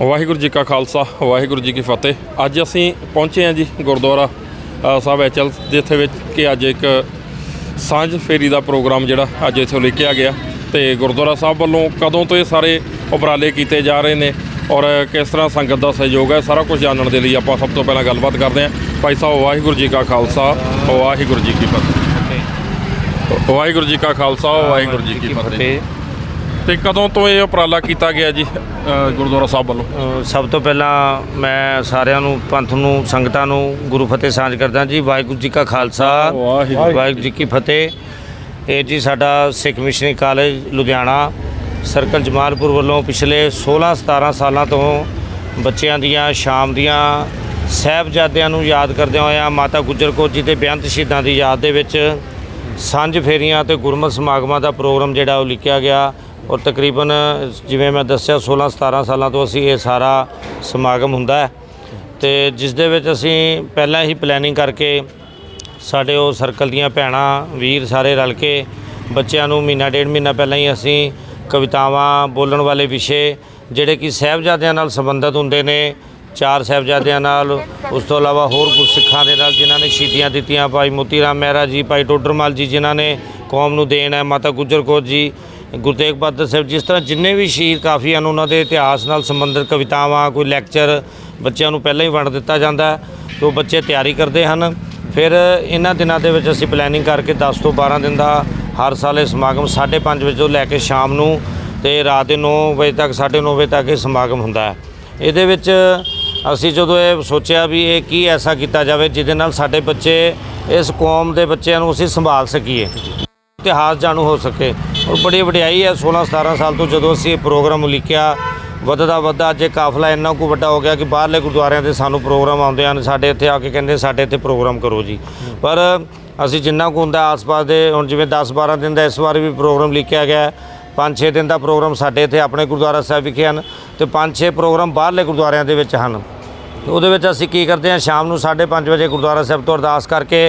ਵਾਹਿਗੁਰੂ ਜੀ ਕਾ ਖਾਲਸਾ ਵਾਹਿਗੁਰੂ ਜੀ ਕੀ ਫਤਿਹ। ਅੱਜ ਅਸੀਂ ਪਹੁੰਚੇ ਹਾਂ ਜੀ ਗੁਰਦੁਆਰਾ ਸਾਹਿਬ ਐਚਲ ਜਿੱਥੇ ਵਿੱਚ ਕਿ ਅੱਜ ਇੱਕ ਸਾਂਝ ਫੇਰੀ ਦਾ ਪ੍ਰੋਗਰਾਮ ਜਿਹੜਾ ਅੱਜ ਇੱਥੋਂ ਲਿਖਿਆ ਗਿਆ। ਤੇ ਗੁਰਦੁਆਰਾ ਸਾਹਿਬ ਵੱਲੋਂ ਕਦੋਂ ਤੋਂ ਇਹ ਸਾਰੇ ਉਪਰਾਲੇ ਕੀਤੇ ਜਾ ਰਹੇ ਨੇ ਔਰ ਕਿਸ ਤਰ੍ਹਾਂ ਸੰਗਤ ਦਾ ਸਹਿਯੋਗ ਹੈ ਸਾਰਾ ਕੁਝ ਜਾਣਨ ਦੇ ਲਈ ਆਪਾਂ ਸਭ ਤੋਂ ਪਹਿਲਾਂ ਗੱਲਬਾਤ ਕਰਦੇ ਹਾਂ। ਭਾਈ ਸਾਹਿਬ ਵਾਹਿਗੁਰੂ ਜੀ ਕਾ ਖਾਲਸਾ ਵਾਹਿਗੁਰੂ ਜੀ ਕੀ ਫਤਿਹ। ਵਾਹਿਗੁਰੂ ਜੀ ਕਾ ਖਾਲਸਾ ਵਾਹਿਗੁਰੂ ਜੀ ਕੀ ਫਤਿਹ। ਤੇ ਕਦੋਂ ਤੋਂ ਇਹ ਉਪਰਾਲਾ ਕੀਤਾ ਗਿਆ ਜੀ ਅ, ਗੁਰਦੁਆਰਾ ਸਾਹਿਬ ਵੱਲੋਂ? ਸਭ ਤੋਂ ਪਹਿਲਾਂ ਮੈਂ ਸਾਰਿਆਂ ਨੂੰ ਪੰਥ ਨੂੰ ਸੰਗਤਾਂ ਨੂੰ ਗੁਰੂ ਫਤਿਹ ਸਾਂਝ ਕਰਦਾ ਜੀ। ਵਾਹਿਗੁਰੂ ਜੀ ਕਾ ਖਾਲਸਾ ਵਾਹਿਗੁਰੂ। ਵਾਹਿਗੁਰੂ ਜੀ ਕੀ ਫਤਿਹ। ਇਹ ਜੀ ਸਾਡਾ Sikh missionary college Ludhiana circle Jamalpur ਵੱਲੋਂ ਪਿਛਲੇ 16 17 ਸਾਲਾਂ ਤੋਂ ਬੱਚਿਆਂ ਦੀਆਂ ਸ਼ਾਮ ਦੀਆਂ ਸਾਹਿਬਜ਼ਾਦਿਆਂ ਨੂੰ ਯਾਦ ਕਰਦਿਆਂ ਹੋਇਆਂ ਮਾਤਾ ਗੁਜਰ ਕੌਰ ਜੀ ਦੇ ਬੇਅੰਤ ਸ਼ਹੀਦਾਂ ਦੀ ਯਾਦ ਦੇ ਵਿੱਚ ਸਾਂਝ ਫੇਰੀਆਂ ਤੇ ਗੁਰਮਤਿ ਸਮਾਗਮਾਂ ਦਾ ਪ੍ਰੋਗਰਾਮ ਜਿਹੜਾ ਉਹ ਲਿਖਿਆ ਗਿਆ। ਔਰ ਤਕਰੀਬਨ, ਜਿਵੇਂ ਮੈਂ ਦੱਸਿਆ 16 17 ਸਾਲਾਂ ਤੋਂ ਅਸੀਂ ਇਹ ਸਾਰਾ ਸਮਾਗਮ ਹੁੰਦਾ ਹੈ। ਤੇ ਜਿਸ ਦੇ ਵਿੱਚ ਅਸੀਂ ਪਹਿਲਾਂ ਹੀ ਪਲੈਨਿੰਗ ਕਰਕੇ ਸਾਡੇ ਉਹ ਸਰਕਲ ਦੀਆਂ ਭੈਣਾਂ, ਵੀਰ ਸਾਰੇ ਰਲ ਕੇ ਬੱਚਿਆਂ ਨੂੰ ਮਹੀਨਾ, ਡੇਢ ਮਹੀਨਾ ਪਹਿਲਾਂ ਹੀ ਅਸੀਂ ਕਵਿਤਾਵਾਂ ਬੋਲਣ ਵਾਲੇ ਵਿਸ਼ੇ, ਜਿਹੜੇ ਕਿ ਸਾਹਿਬਜ਼ਾਦਿਆਂ ਨਾਲ ਸੰਬੰਧਿਤ ਹੁੰਦੇ ਨੇ, ਚਾਰ ਸਾਹਿਬਜ਼ਾਦਿਆਂ ਨਾਲ, ਉਸ ਤੋਂ ਇਲਾਵਾ ਹੋਰ ਗੁਰਸਿੱਖਾਂ ਦੇ ਨਾਲ ਜਿਨ੍ਹਾਂ ਨੇ ਸ਼ਹੀਦੀਆਂ ਦਿੱਤੀਆਂ, ਭਾਈ ਮੋਤੀ ਰਾਮ ਮਹਿਰਾ ਜੀ, ਭਾਈ ਟੋਡਰਮਲ ਜੀ, ਜਿਨ੍ਹਾਂ ਨੇ ਕੌਮ ਨੂੰ ਦੇਣ ਹੈ, ਮਾਤਾ ਗੁਜਰ ਕੌਰ ਜੀ ਗੁਰੂ ਤੇਗ ਬਹਾਦਰ ਸਾਹਿਬ, ਜਿਸ ਤਰ੍ਹਾਂ ਜਿੰਨੇ ਵੀ ਸ਼ਹੀਦ ਕਾਫੀ ਹਨ ਉਹਨਾਂ ਦੇ ਇਤਿਹਾਸ ਨਾਲ ਸੰਬੰਧਿਤ ਕਵਿਤਾਵਾਂ, ਕੋਈ ਲੈਕਚਰ ਬੱਚਿਆਂ ਨੂੰ ਪਹਿਲਾਂ ਹੀ ਵੰਡ ਦਿੱਤਾ ਜਾਂਦਾ ਹੈ, ਤੇ ਉਹ ਬੱਚੇ ਤਿਆਰੀ ਕਰਦੇ ਹਨ। ਫਿਰ ਇਹਨਾਂ ਦਿਨਾਂ ਦੇ ਵਿੱਚ ਅਸੀਂ ਪਲੈਨਿੰਗ ਕਰਕੇ 10 ਤੋਂ 12 ਦਿਨ ਦਾ ਹਰ ਸਾਲ ਇਹ ਸਮਾਗਮ 5:30 ਵਜੇ ਤੋਂ ਲੈ ਕੇ ਸ਼ਾਮ ਨੂੰ ਤੇ ਰਾਤ ਦੇ 9 ਵਜੇ ਤੱਕ 9:30 ਵਜੇ ਤੱਕ ਇਹ ਸਮਾਗਮ ਹੁੰਦਾ ਹੈ। ਇਹਦੇ ਵਿੱਚ ਅਸੀਂ ਜਦੋਂ ਇਹ ਸੋਚਿਆ ਵੀ ਇਹ ਕੀ ਐਸਾ ਕੀਤਾ ਜਾਵੇ ਜਿਹਦੇ ਨਾਲ ਸਾਡੇ ਬੱਚੇ ਇਸ ਕੌਮ ਦੇ ਬੱਚਿਆਂ ਨੂੰ ਅਸੀਂ ਸੰਭਾਲ ਸਕੀਏ, ਇਤਿਹਾਸ ਜਾਣੂ ਹੋ ਸਕੇ। ਔਰ ਬੜੀ ਵਡਿਆਈ ਹੈ 16 17 ਸਾਲ ਤੋਂ ਜਦੋਂ ਅਸੀਂ ਇਹ ਪ੍ਰੋਗਰਾਮ ਲਿਖਿਆ ਵੱਧਦਾ ਵੱਧਦਾ ਅੱਜ ਇਹ ਕਾਫਲਾ ਇੰਨਾ ਕੁ ਵੱਡਾ ਹੋ ਗਿਆ ਕਿ ਬਾਹਰਲੇ ਗੁਰਦੁਆਰਿਆਂ ਤੇ ਸਾਨੂੰ ਪ੍ਰੋਗਰਾਮ ਆਉਂਦੇ ਹਨ, ਸਾਡੇ ਇੱਥੇ ਆ ਕੇ ਕਹਿੰਦੇ ਸਾਡੇ ਇੱਥੇ ਪ੍ਰੋਗਰਾਮ ਕਰੋ ਜੀ। ਪਰ ਅਸੀਂ ਜਿੰਨਾ ਕੁ ਹੁੰਦਾ ਆਸ-ਪਾਸ ਦੇ, ਹੁਣ ਜਿਵੇਂ 10 12 ਦਿਨ ਦਾ ਇਸ ਵਾਰ ਵੀ ਪ੍ਰੋਗਰਾਮ ਲਿਖਿਆ ਗਿਆ, ਪੰਜ 6 ਦਿਨ ਦਾ ਪ੍ਰੋਗਰਾਮ ਸਾਡੇ ਇੱਥੇ ਆਪਣੇ ਗੁਰਦੁਆਰਾ ਸਾਹਿਬ ਵਿਖੇ ਹਨ ਤੇ ਪੰਜ 6 ਪ੍ਰੋਗਰਾਮ ਬਾਹਰਲੇ ਗੁਰਦੁਆਰਿਆਂ ਦੇ ਵਿੱਚ ਹਨ। ਉਹਦੇ ਵਿੱਚ ਅਸੀਂ ਕੀ ਕਰਦੇ ਹਾਂ, ਸ਼ਾਮ ਨੂੰ 5:30 ਵਜੇ ਗੁਰਦੁਆਰਾ ਸਾਹਿਬ ਤੋਂ ਅਰਦਾਸ ਕਰਕੇ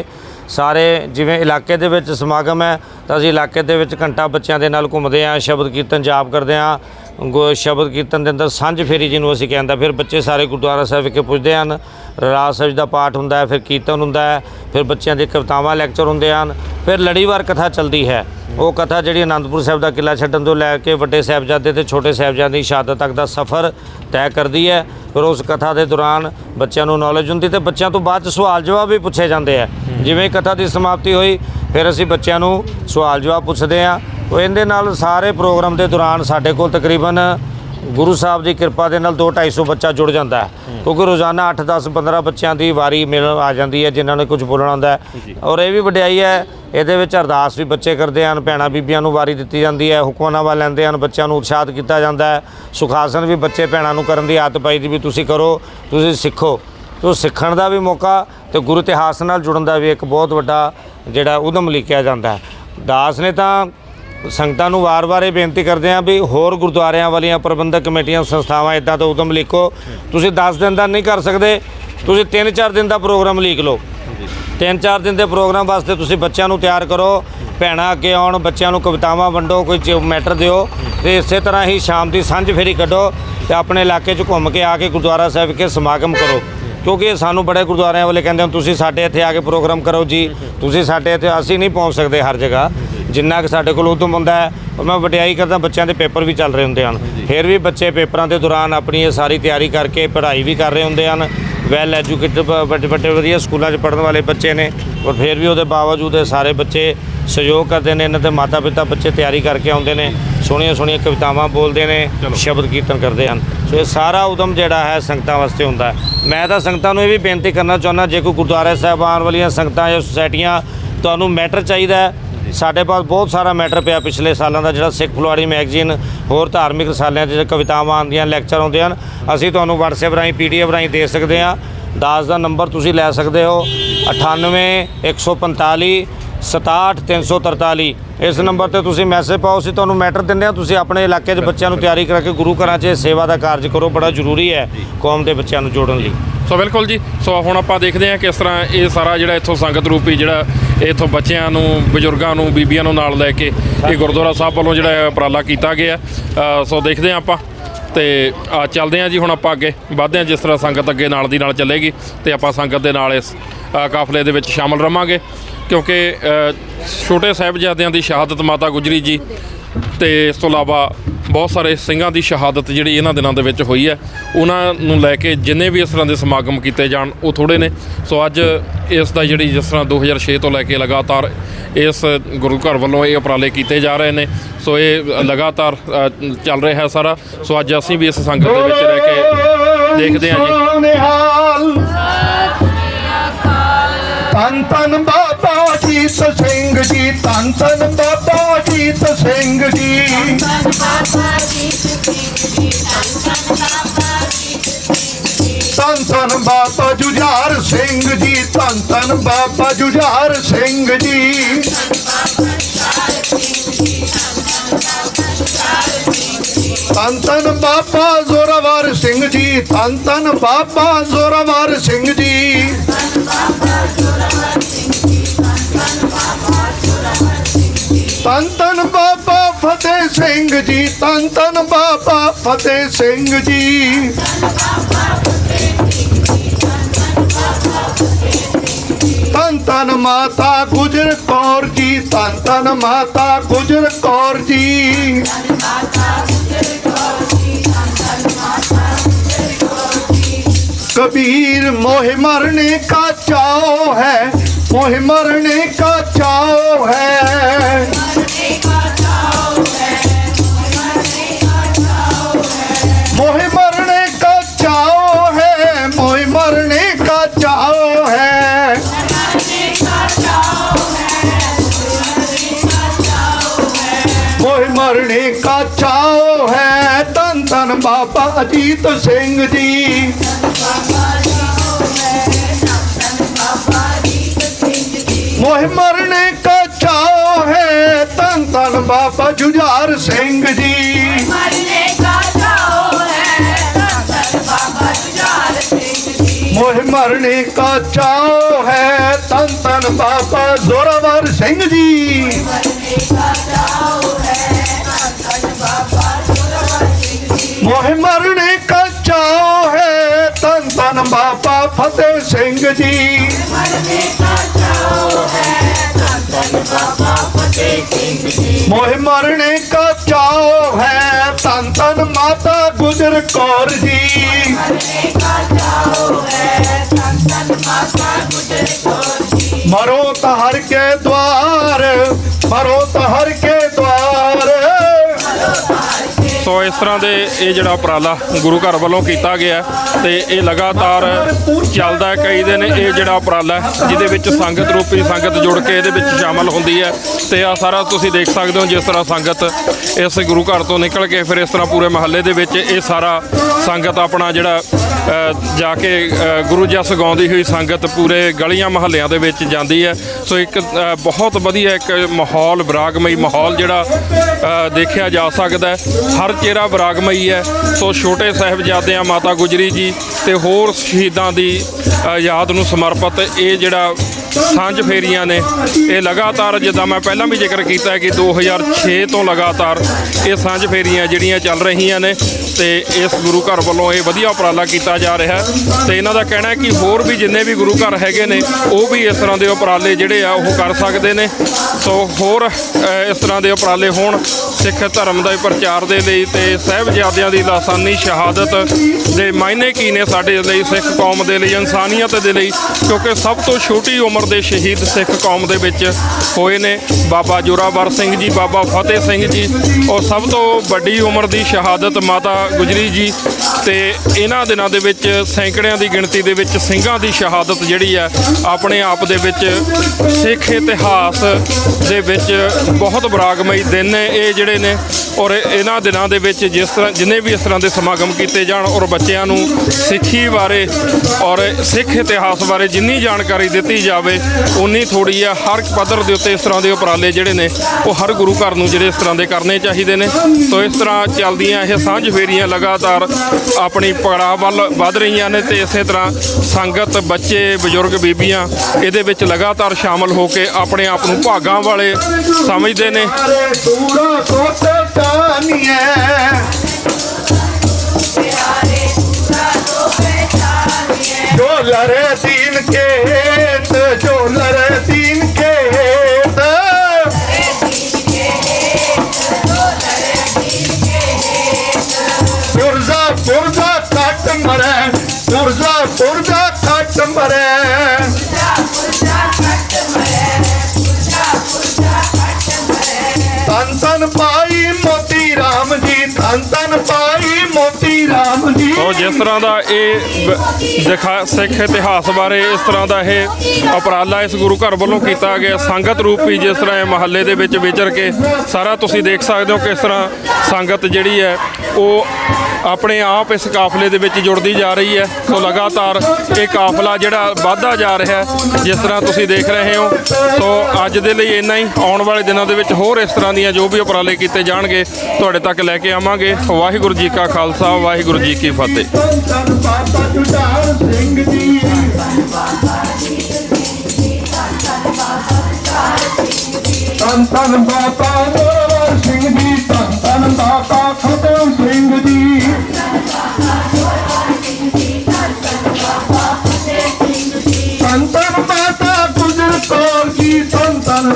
ਸਾਰੇ ਜਿਵੇਂ ਇਲਾਕੇ ਦੇ ਵਿੱਚ ਸਮਾਗਮ ਹੈ, ਤਾਂ ਅਸੀਂ ਇਲਾਕੇ ਦੇ ਵਿੱਚ ਘੰਟਾ ਬੱਚਿਆਂ ਦੇ ਨਾਲ ਘੁੰਮਦੇ ਹਾਂ, ਸ਼ਬਦ ਕੀਰਤਨ ਜਾਪ ਕਰਦੇ ਹਾਂ, ਗੋ- ਸ਼ਬਦ ਕੀਰਤਨ ਦੇ ਅੰਦਰ ਸਾਂਝ ਫੇਰੀ ਜਿਹਨੂੰ ਅਸੀਂ ਕਹਿੰਦਾ ਫਿਰ ਬੱਚੇ ਸਾਰੇ ਗੁਰਦੁਆਰਾ ਸਾਹਿਬ ਵਿਖੇ ਪੁੱਜਦੇ ਹਨ। ਰਾਜ ਸਾਹਿਬ ਦਾ ਪਾਠ ਹੁੰਦਾ ਹੈ, ਫਿਰ ਕੀਰਤਨ ਹੁੰਦਾ ਹੈ, ਫਿਰ ਬੱਚਿਆਂ ਦੇ ਕਵਿਤਾਵਾਂ ਲੈਕਚਰ ਹੁੰਦੇ ਹਨ, ਫਿਰ ਲੜੀਵਾਰ ਕਥਾ ਚੱਲਦੀ ਹੈ। ਉਹ ਕਥਾ ਜਿਹੜੀ ਅਨੰਦਪੁਰ ਸਾਹਿਬ ਦਾ ਕਿਲਾ ਛੱਡਣ ਤੋਂ ਲੈ ਕੇ ਵੱਡੇ ਸਾਹਿਬਜ਼ਾਦੇ ਤੇ ਛੋਟੇ ਸਾਹਿਬਜ਼ਾਦੇ ਦੀ ਸ਼ਹਾਦਤ ਤੱਕ ਦਾ ਸਫ਼ਰ ਤੈਅ ਕਰਦੀ ਹੈ। ਫਿਰ ਉਸ ਕਥਾ ਦੇ ਦੌਰਾਨ ਬੱਚਿਆਂ ਨੂੰ ਨੌਲੇਜ ਹੁੰਦੀ ਤੇ ਬੱਚਿਆਂ ਤੋਂ ਬਾਅਦ 'ਚ ਸਵਾਲ ਜਵਾਬ ਵੀ ਪੁੱਛੇ ਜਾਂਦੇ ਆ ਜਿਵੇਂ ਕਥਾ ਦੀ ਸਮਾਪਤੀ ਹੋਈ, ਫਿਰ ਅਸੀਂ ਬੱਚਿਆਂ ਨੂੰ ਸਵਾਲ ਜਵਾਬ ਪੁੱਛਦੇ ਆ ਉਹ ਇਹਦੇ ਨਾਲ ਸਾਰੇ ਪ੍ਰੋਗਰਾਮ ਦੇ ਦੌਰਾਨ ਸਾਡੇ ਕੋਲ ਤਕਰੀਬਨ ਗੁਰੂ ਸਾਹਿਬ ਦੀ ਕਿਰਪਾ ਦੇ ਨਾਲ 2 250 ਬੱਚਾ ਜੁੜ ਜਾਂਦਾ ਹੈ। ਕਿਉਂਕਿ ਰੋਜ਼ਾਨਾ 8 10 15 ਬੱਚਿਆਂ ਦੀ ਵਾਰੀ ਮਿਲ ਆ ਜਾਂਦੀ ਹੈ ਜਿਨ੍ਹਾਂ ਨੇ ਕੁਝ ਬੋਲਣਾ ਹੁੰਦਾ ਹੈ। ਔਰ ਇਹ ਵੀ ਵਡਿਆਈ ਹੈ ਇਹਦੇ ਵਿੱਚ ਅਰਦਾਸ ਵੀ ਬੱਚੇ ਕਰਦੇ ਹਨ ਭੈਣਾਂ ਬੀਬੀਆਂ ਨੂੰ ਵਾਰੀ ਦਿੱਤੀ ਜਾਂਦੀ ਹੈ ਹੁਕਮਨਾਮਾ ਲੈਂਦੇ ਹਨ ਬੱਚਿਆਂ ਨੂੰ ਉਤਸ਼ਾਹਿਤ ਕੀਤਾ ਜਾਂਦਾ ਹੈ। ਸੁਖਾਸਨ ਵੀ ਬੱਚੇ ਭੈਣਾਂ ਨੂੰ ਕਰਨ ਦੀ ਆਦਤ ਪਾਈ ਦੀ ਵੀ ਤੁਸੀਂ ਕਰੋ ਤੁਸੀਂ ਸਿੱਖੋ। ਤੋ ਸਿੱਖਣ ਦਾ ਵੀ ਮੌਕਾ ਤੇ ਗੁਰੂ ਇਤਿਹਾਸ ਨਾਲ ਜੁੜਨ ਦਾ ਵੀ ਇੱਕ ਬਹੁਤ ਵੱਡਾ ਜਿਹੜਾ ਉਦਮ ਲਿਖਿਆ ਜਾਂਦਾ ਹੈ। ਦਾਸ ਨੇ ਤਾਂ ਸੰਗਤਾਂ ਨੂੰ ਵਾਰ-ਵਾਰ ਇਹ ਬੇਨਤੀ ਕਰਦੇ ਆਂ ਵੀ ਹੋਰ ਗੁਰਦੁਆਰਿਆਂ ਵਾਲੀਆਂ ਪ੍ਰਬੰਧਕ ਕਮੇਟੀਆਂ ਸੰਸਥਾਵਾਂ ਇਦਾਂ ਦਾ ਉਦਮ ਲਿਖੋ ਤੁਸੀਂ 10 ਦਿਨ ਦਾ ਨਹੀਂ ਕਰ ਸਕਦੇ ਤੁਸੀਂ 3-4 ਦਿਨ ਦਾ ਪ੍ਰੋਗਰਾਮ ਲਿਖ ਲਓ। ਤਿੰਨ ਚਾਰ ਦਿਨ ਦੇ ਪ੍ਰੋਗਰਾਮ ਵਾਸਤੇ ਤੁਸੀਂ ਬੱਚਿਆਂ ਨੂੰ ਤਿਆਰ ਕਰੋ ਭੈਣਾਂ ਅੱਗੇ ਆਉਣ ਬੱਚਿਆਂ ਨੂੰ ਕਵਿਤਾਵਾਂ ਵੰਡੋ ਕੋਈ ਮੈਟਰ ਦਿਓ ਤੇ ਇਸੇ ਤਰ੍ਹਾਂ ਹੀ ਸ਼ਾਮ ਦੀ ਸਾਂਝ ਫੇਰੀ ਕੱਢੋ ਤੇ ਆਪਣੇ ਇਲਾਕੇ 'ਚ ਘੁੰਮ ਕੇ ਆ ਕੇ ਗੁਰਦੁਆਰਾ ਸਾਹਿਬ ਵਿਖੇ ਸਮਾਗਮ ਕਰੋ। ਕਿਉਂਕਿ ਇਹ ਸਾਨੂੰ ਬੜੇ ਗੁਰਦੁਆਰਿਆਂ ਵਾਲੇ ਕਹਿੰਦੇ ਹਨ ਤੁਸੀਂ ਸਾਡੇ ਇੱਥੇ ਆ ਕੇ ਪ੍ਰੋਗਰਾਮ ਕਰੋ ਜੀ ਤੁਸੀਂ ਸਾਡੇ ਇੱਥੇ ਅਸੀਂ ਨਹੀਂ ਪਹੁੰਚ ਸਕਦੇ ਹਰ ਜਗ੍ਹਾ। ਜਿੰਨਾ ਕਿ ਸਾਡੇ ਕੋਲ ਉਦਮ ਹੁੰਦਾ ਹੈ ਉਹ ਮੈਂ ਵਡਿਆਈ ਕਰਦਾ ਬੱਚਿਆਂ ਦੇ ਪੇਪਰ ਵੀ ਚੱਲ ਰਹੇ ਹੁੰਦੇ ਹਨ। ਫਿਰ ਵੀ ਬੱਚੇ ਪੇਪਰਾਂ ਦੇ ਦੌਰਾਨ ਆਪਣੀ ਇਹ ਸਾਰੀ ਤਿਆਰੀ ਕਰਕੇ ਪੜ੍ਹਾਈ ਵੀ ਕਰ ਰਹੇ ਹੁੰਦੇ ਹਨ। ਵੈਲ ਐਜੂਕੇਟਡ ਵੱਡੇ ਵੱਡੇ ਵਧੀਆ ਸਕੂਲਾਂ 'ਚ ਪੜ੍ਹਨ ਵਾਲੇ ਬੱਚੇ ਨੇ ਔਰ ਫਿਰ ਵੀ ਉਹਦੇ ਬਾਵਜੂਦ ਇਹ ਸਾਰੇ ਬੱਚੇ ਸਹਿਯੋਗ ਕਰਦੇ ਨੇ ਇਹਨਾਂ ਦੇ ਮਾਤਾ ਪਿਤਾ ਬੱਚੇ ਤਿਆਰੀ ਕਰਕੇ ਆਉਂਦੇ ਨੇ ਸੋਹਣੀਆਂ ਸੋਹਣੀਆਂ ਕਵਿਤਾਵਾਂ ਬੋਲਦੇ ਨੇ ਸ਼ਬਦ ਕੀਰਤਨ ਕਰਦੇ ਹਨ। ਸੋ ਇਹ ਸਾਰਾ ਉਦਮ ਜਿਹੜਾ ਹੈ ਸੰਗਤਾਂ ਵਾਸਤੇ ਹੁੰਦਾ ਮੈਂ ਤਾਂ ਸੰਗਤਾਂ ਨੂੰ ਇਹ ਵੀ ਬੇਨਤੀ ਕਰਨਾ ਚਾਹੁੰਦਾ ਜੇ ਕੋਈ ਗੁਰਦੁਆਰਾ ਸਾਹਿਬਾਨ ਵਾਲੀਆਂ ਸੰਗਤਾਂ ਜਾਂ ਸੁਸਾਇਟੀਆਂ ਤੁਹਾਨੂੰ ਮੈਟਰ ਚਾਹੀਦਾ ਸਾਡੇ ਪਾਸ ਬਹੁਤ ਸਾਰਾ ਮੈਟਰ ਪਿਆ ਪਿਛਲੇ ਸਾਲਾਂ ਦਾ, ਜਿਹੜਾ ਸਿੱਖ ਫੁਲਵਾੜੀ ਮੈਗਜ਼ੀਨ, ਹੋਰ ਧਾਰਮਿਕ ਰਸਾਲਿਆਂ 'ਚ ਕਵਿਤਾਵਾਂ ਆਉਂਦੀਆਂ, ਲੈਕਚਰ ਆਉਂਦੇ ਹਨ। ਅਸੀਂ ਤੁਹਾਨੂੰ WhatsApp ਰਾਹੀਂ, PDF ਰਾਹੀਂ ਦੇ ਸਕਦੇ ਹਾਂ। ਦਾਸ ਦਾ ਨੰਬਰ ਤੁਸੀਂ ਲੈ ਸਕਦੇ ਹੋ। 98 145 67 343 ਇਸ ਨੰਬਰ ਤੇ ਤੁਸੀਂ ਮੈਸੇਜ ਪਾਓ ਅਸੀਂ ਤੁਹਾਨੂੰ ਮੈਟਰ ਦਿੰਦੇ ਹਾਂ। ਤੁਸੀਂ ਆਪਣੇ ਇਲਾਕੇ 'ਚ ਬੱਚਿਆਂ ਨੂੰ ਤਿਆਰੀ ਕਰਕੇ ਗੁਰੂ ਘਰਾਂ 'ਚ ਸੇਵਾ ਦਾ ਕਾਰਜ ਕਰੋ ਬੜਾ ਜ਼ਰੂਰੀ ਹੈ ਕੌਮ ਦੇ ਬੱਚਿਆਂ ਨੂੰ ਜੋੜਨ ਲਈ। ਸੋ ਬਿਲਕੁਲ ਜੀ ਸੋ ਹੁਣ ਆਪਾਂ ਦੇਖਦੇ ਹਾਂ ਕਿਸ ਤਰ੍ਹਾਂ ਇਹ ਸਾਰਾ ਜਿਹੜਾ ਇੱਥੋਂ ਸੰਗਤ ਰੂਪੀ ਜਿਹੜਾ ਇੱਥੋਂ ਬੱਚਿਆਂ ਨੂੰ ਬਜ਼ੁਰਗਾਂ ਨੂੰ ਬੀਬੀਆਂ ਨੂੰ ਨਾਲ ਲੈ ਕੇ ਇਹ ਗੁਰਦੁਆਰਾ ਸਾਹਿਬ ਵੱਲੋਂ ਜਿਹੜਾ ਉਪਰਾਲਾ ਕੀਤਾ ਗਿਆ। ਸੋ ਦੇਖਦੇ ਹਾਂ ਆਪਾਂ ਤੇ ਆ ਚੱਲਦੇ ਆ ਜੀ ਹੁਣ ਆਪਾਂ ਅੱਗੇ। ਵਧਦੇ ਆ ਜਿਸ ਤਰ੍ਹਾਂ ਸੰਗਤ ਅੱਗੇ ਨਾਲ ਦੀ ਨਾਲ ਚੱਲੇਗੀ ਤੇ ਆਪਾਂ ਸੰਗਤ ਦੇ ਨਾਲ ਇਸ ਕਾਫਲੇ ਦੇ ਵਿੱਚ ਸ਼ਾਮਲ ਰਵਾਂਗੇ। ਕਿਉਂਕਿ ਛੋਟੇ ਸਾਹਿਬਜ਼ਾਦਿਆਂ ਦੀ ਸ਼ਹਾਦਤ ਮਾਤਾ ਗੁਜਰੀ ਜੀ ਤੇ ਇਸ ਤੋਂ ਇਲਾਵਾ ਬਹੁਤ ਸਾਰੇ ਸਿੰਘਾਂ ਦੀ ਸ਼ਹਾਦਤ ਜਿਹੜੀ ਇਹਨਾਂ ਦਿਨਾਂ ਦੇ ਵਿੱਚ ਹੋਈ ਹੈ, ਉਹਨਾਂ ਨੂੰ ਲੈ ਕੇ ਜਿੰਨੇ ਵੀ ਇਸ ਤਰ੍ਹਾਂ ਦੇ ਸਮਾਗਮ ਕੀਤੇ ਜਾਣ, ਉਹ ਥੋੜੇ ਨੇ। ਸੋ ਅੱਜ ਇਸ ਦਾ ਜਿਹੜੀ ਜਿਸ ਤਰ੍ਹਾਂ 2006 ਤੋਂ ਲੈ ਕੇ ਲਗਾਤਾਰ ਇਸ ਗੁਰੂ ਘਰ ਵੱਲੋਂ ਇਹ ਉਪਰਾਲੇ ਕੀਤੇ ਜਾ ਰਹੇ ਨੇ, ਸੋ ਇਹ ਲਗਾਤਾਰ ਚੱਲ ਰਿਹਾ ਹੈ ਸਾਰਾ। ਸੋ ਅੱਜ ਅਸੀਂ ਵੀ ਇਸ ਸੰਗਤ ਦੇ ਵਿੱਚ ਰਹਿ ਕੇ ਦੇਖਦੇ ਹਾਂ ਜੀ। ਤਨ ਤਨ ਬਾਬਾ ਸਿੰਘ ਜੀ ਤਨ ਤਨ ਬਾਬਾ ਅਜੀਤ ਸਿੰਘ ਜੀ। ਤਨ ਤਨ ਬਾਬਾ ਜੁਝਾਰ ਸਿੰਘ ਜੀ ਤਨ ਤਨ ਬਾਬਾ ਜੁਝਾਰ ਸਿੰਘ ਜੀ। ਤਨ ਤਨ ਬਾਬਾ ਜ਼ੋਰਾਵਰ ਸਿੰਘ ਜੀ ਤਨ ਤਨ ਬਾਬਾ ਜ਼ੋਰਾਵਰ ਸਿੰਘ ਜੀ। ਤਨ ਤਨ ਬਾਬਾ ਫਤਿਹ ਸਿੰਘ ਜੀ ਤਨ ਤਨ ਬਾਬਾ ਫਤਿਹ ਸਿੰਘ ਜੀ ਤਨ ਤਨ ਮਾਤਾ ਗੁਜਰ ਕੌਰ ਜੀ ਤਨ ਤਨ ਮਾਤਾ ਗੁਜਰ ਕੌਰ ਜੀ कबीर मोह मरने का चाव है मोह मरने का चाव है का है का है। का है बाबा अजीत सिंह जी। मोह मरने का चाव ਤਨ ਤਨ ਬਾਬਾ ਜੁਝਾਰ ਸਿੰਘ ਜੀ। ਮਰਨੇ ਕਾ ਚਾਉ ਹੈ ਤਨ ਤਨ ਬਾਬਾ ਜੁਝਾਰ ਸਿੰਘ ਜੀ। ਮੋਹ ਹੈ ਤਨ ਤਨ ਬਾਬਾ ਮਰਨੇ ਕਾ ਚਾਉ ਹੈ ਤਨ ਤਨ ਬਾਬਾ ਫਤਿਹ ਸਿੰਘ ਜੀ। ਮਰਨੇ ਕਾ ਚਾਉ ਹੈ ਤਨ ਤਨ ਬਾਬਾ ਮੋਹ ਮਰਨੇ ਕਾ ਚਾਓ ਹੈ, ਤਨ ਤਨ ਮਾਤਾ ਗੁਜਰ ਕੌਰ ਜੀ। ਮਰੋ ਤਹਰ ਕੇ ਦਵਾਰ, ਮਰੋ ਤਹਰ ਕੇ ਸੋ ਇਸ ਤਰ੍ਹਾਂ ਦੇ ਇਹ ਜਿਹੜਾ ਉਪਰਾਲਾ ਗੁਰੂ ਘਰ ਵੱਲੋਂ ਕੀਤਾ ਗਿਆ ਹੈ ਤੇ ਇਹ ਲਗਾਤਾਰ ਚੱਲਦਾ ਕਈ ਦਿਨ ਇਹ ਜਿਹੜਾ ਉਪਰਾਲਾ ਜਿਹਦੇ ਵਿੱਚ ਸੰਗਤ ਰੂਪੀ ਸੰਗਤ ਜੁੜ ਕੇ ਇਹਦੇ ਵਿੱਚ ਸ਼ਾਮਲ ਹੁੰਦੀ ਹੈ ਤੇ ਆ ਸਾਰਾ ਤੁਸੀਂ ਦੇਖ ਸਕਦੇ ਹੋ ਜਿਸ ਤਰ੍ਹਾਂ ਸੰਗਤ ਇਸ ਗੁਰੂ ਘਰ ਤੋਂ ਨਿਕਲ ਕੇ ਫਿਰ ਇਸ ਤਰ੍ਹਾਂ ਪੂਰੇ ਮਹੱਲੇ ਦੇ ਵਿੱਚ ਇਹ ਸਾਰਾ ਸੰਗਤ ਆਪਣਾ ਜਿਹੜਾ ਜਾ ਕੇ ਗੁਰੂ ਜਸ ਗਾਉਂਦੀ ਹੋਈ ਸੰਗਤ ਪੂਰੇ ਗਲੀਆਂ ਮਹੱਲਿਆਂ ਦੇ ਵਿੱਚ ਜਾਂਦੀ ਹੈ। ਸੋ ਇੱਕ ਬਹੁਤ ਵਧੀਆ ਇੱਕ ਮਾਹੌਲ, ਵਿਰਾਗਮਈ ਮਾਹੌਲ ਜਿਹੜਾ ਦੇਖਿਆ ਜਾ ਸਕਦਾ ਹਰ ਚਿਹਰਾ ਵਿਰਾਗਮਈ ਹੈ। ਸੋ ਛੋਟੇ ਸਾਹਿਬਜ਼ਾਦਿਆਂ ਮਾਤਾ ਗੁਜਰੀ ਜੀ ਤੇ ਹੋਰ ਸ਼ਹੀਦਾਂ ਦੀ ਯਾਦ ਨੂੰ ਸਮਰਪਿਤ ਇਹ ਜਿਹੜਾ ਸਾਂਝ ਫੇਰੀਆਂ ਨੇ। ਇਹ ਲਗਾਤਾਰ ਜਿੱਦਾਂ ਮੈਂ ਪਹਿਲਾਂ ਵੀ ਜ਼ਿਕਰ ਕੀਤਾ ਹੈ ਕਿ 2006 ਤੋਂ ਲਗਾਤਾਰ ਇਹ ਸਾਂਝ ਫੇਰੀਆਂ ਜਿਹੜੀਆਂ ਚੱਲ ਰਹੀਆਂ ਨੇ ਤੇ ਇਸ ਗੁਰੂ ਘਰ ਵੱਲੋਂ ਇਹ ਵਧੀਆ ਉਪਰਾਲਾ ਕੀਤਾ ਜਾ ਰਿਹਾ ਹੈ। ਤੇ ਇਹਨਾਂ ਦਾ ਕਹਿਣਾ ਹੈ ਕਿ ਹੋਰ ਵੀ ਜਿੰਨੇ ਵੀ ਗੁਰੂ ਘਰ ਹੈਗੇ ਨੇ, ਉਹ ਵੀ ਇਸ ਤਰ੍ਹਾਂ ਦੇ ਉਪਰਾਲੇ ਜਿਹੜੇ ਆ ਉਹ ਕਰ ਸਕਦੇ ਨੇ। ਸੋ ਹੋਰ ਇਸ ਤਰ੍ਹਾਂ ਦੇ ਉਪਰਾਲੇ ਹੋਣ, ਸਿੱਖ ਧਰਮ ਦੇ ਪ੍ਰਚਾਰ ਦੇ ਲਈ ਤੇ ਸਾਹਿਬਜ਼ਾਦਿਆਂ ਦੀ ਲਾਸਾਨੀ ਸ਼ਹਾਦਤ ਦੇ ਮਾਇਨੇ ਕੀ ਨੇ ਸਾਡੇ ਲਈ ਸਿੱਖ ਕੌਮ ਦੇ ਲਈ, ਇਨਸਾਨੀਅਤ ਦੇ ਲਈ? ਕਿਉਂਕਿ ਸਭ ਤੋਂ ਛੋਟੀ ਉਮਰ ਦੇ ਸ਼ਹੀਦ ਸਿੱਖ ਕੌਮ ਦੇ ਵਿੱਚ ਹੋਏ ਨੇ। ਬਾਬਾ ਜੋਰਾਵਰ ਸਿੰਘ ਜੀ, ਬਾਬਾ ਫਤਿਹ ਸਿੰਘ ਜੀ ਔਰ ਸਭ ਤੋਂ ਵੱਡੀ ਉਮਰ ਦੀ ਸ਼ਹਾਦਤ ਮਾਤਾ ਗੁਜਰੀ ਜੀ ਤੇ ਇਹਨਾਂ ਦਿਨਾਂ ਦੇ ਵਿੱਚ ਸੈਂਕੜਿਆਂ ਦੀ ਗਿਣਤੀ ਦੇ ਵਿੱਚ ਸਿੰਘਾਂ ਦੀ ਸ਼ਹਾਦਤ ਜਿਹੜੀ ਹੈ, ਆਪਣੇ ਆਪ ਦੇ ਵਿੱਚ ਸਿੱਖ ਇਤਿਹਾਸ ਦੇ ਵਿੱਚ ਬਹੁਤ ਬਰਾਗਮਈ ਦਿਨ ਨੇ ਇਹ ਜਿਹੜੇ ਨੇ ਔਰ ਇਹਨਾਂ ਦਿਨਾਂ ਦੇ ਵਿੱਚ ਜਿਸ ਤਰ੍ਹਾਂ ਜਿੰਨੇ ਵੀ ਇਸ ਤਰ੍ਹਾਂ ਦੇ ਸਮਾਗਮ ਕੀਤੇ ਜਾਣ ਔਰ ਬੱਚਿਆਂ ਨੂੰ ਸਿੱਖੀ ਬਾਰੇ ਔਰ ਸਿੱਖ ਇਤਿਹਾਸ ਬਾਰੇ ਜਿੰਨੀ ਜਾਣਕਾਰੀ ਦਿੱਤੀ ਜਾਵੇ, ਉਨੀ ਥੋੜੀ ਆ ਹਰ ਪੱਧਰ ਦੇ ਉੱਤੇ ਇਸ ਤਰ੍ਹਾਂ ਦੇ ਉਪਰਾਲੇ ਜਿਹੜੇ ਨੇ, ਉਹ ਹਰ ਗੁਰੂ ਘਰ ਨੂੰ ਜਿਹੜੇ ਇਸ ਤਰ੍ਹਾਂ ਦੇ ਕਰਨੇ ਚਾਹੀਦੇ ਨੇ। ਸੋ ਇਸ ਤਰ੍ਹਾਂ ਚੱਲਦੀਆਂ ਇਹ ਸਾਂਝ ਫੇਰੀਆਂ ਲਗਾਤਾਰ ਆਪਣੀ ਪੜਾਅ ਵੱਲ ਵੱਧ ਰਹੀਆਂ ਨੇ ਤੇ ਇਸੇ ਤਰ੍ਹਾਂ ਸੰਗਤ, ਬੱਚੇ, ਬਜ਼ੁਰਗ, ਬੀਬੀਆਂ ਇਹਦੇ ਵਿੱਚ ਲਗਾਤਾਰ ਸ਼ਾਮਲ ਹੋ ਕੇ ਆਪਣੇ ਆਪ ਨੂੰ ਭਾਗਾਂ ਵਾਲੇ ਸਮਝਦੇ ਨੇ। पहचानिए डोलर दीन के ਜੀ ਤਨ ਪਾਈ ਮੋਤੀ ਰਾਮ ਜੀ। ਸੋ ਜਿਸ ਤਰ੍ਹਾਂ ਦਾ ਇਹ ਦਿਖਾ ਸਿੱਖ ਇਤਿਹਾਸ ਬਾਰੇ ਇਸ ਤਰ੍ਹਾਂ ਦਾ ਇਹ ਉਪਰਾਲਾ ਇਸ ਗੁਰੂ ਘਰ ਵੱਲੋਂ ਕੀਤਾ ਗਿਆ। ਸੰਗਤ ਰੂਪੀ ਜਿਸ ਤਰ੍ਹਾਂ ਇਹ ਮਹੱਲੇ ਦੇ ਵਿੱਚ ਵਿਚਰ ਕੇ ਸਾਰਾ ਤੁਸੀਂ ਦੇਖ ਸਕਦੇ ਹੋ ਕਿਸ ਤਰ੍ਹਾਂ ਸੰਗਤ ਜਿਹੜੀ ਹੈ ਉਹ ਆਪਣੇ ਆਪ ਇਸ ਕਾਫਲੇ ਦੇ ਵਿੱਚ ਜੁੜਦੀ ਜਾ ਰਹੀ ਹੈ। ਸੋ ਲਗਾਤਾਰ ਇਹ ਕਾਫਲਾ ਜਿਹੜਾ ਵਧਦਾ ਜਾ ਰਿਹਾ ਹੈ, ਜਿਸ ਤਰ੍ਹਾਂ ਤੁਸੀਂ ਦੇਖ ਰਹੇ ਹੋ। ਸੋ ਅੱਜ ਦੇ ਲਈ ਇੰਨਾ ਹੀ। ਆਉਣ ਵਾਲੇ ਦਿਨਾਂ ਦੇ ਵਿੱਚ ਹੋਰ ਇਸ ਤਰ੍ਹਾਂ ਦੀਆਂ ਜੋ ਵੀ ਉਪਰਾਲੇ ਕੀਤੇ ਜਾਣਗੇ, ਤੁਹਾਡੇ ਤੱਕ ਲੈ ਕੇ ਆਵਾਂਗੇ। ਵਾਹਿਗੁਰੂ ਜੀ ਕਾ ਖਾਲਸਾ, ਵਾਹਿਗੁਰੂ ਜੀ ਕੀ ਫਤਿਹ। ਤਨ ਤਨ ਬਾਬਾ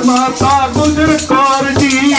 ਮਾਤਾ ਗੁਜਰ ਕੌਰ ਜੀ।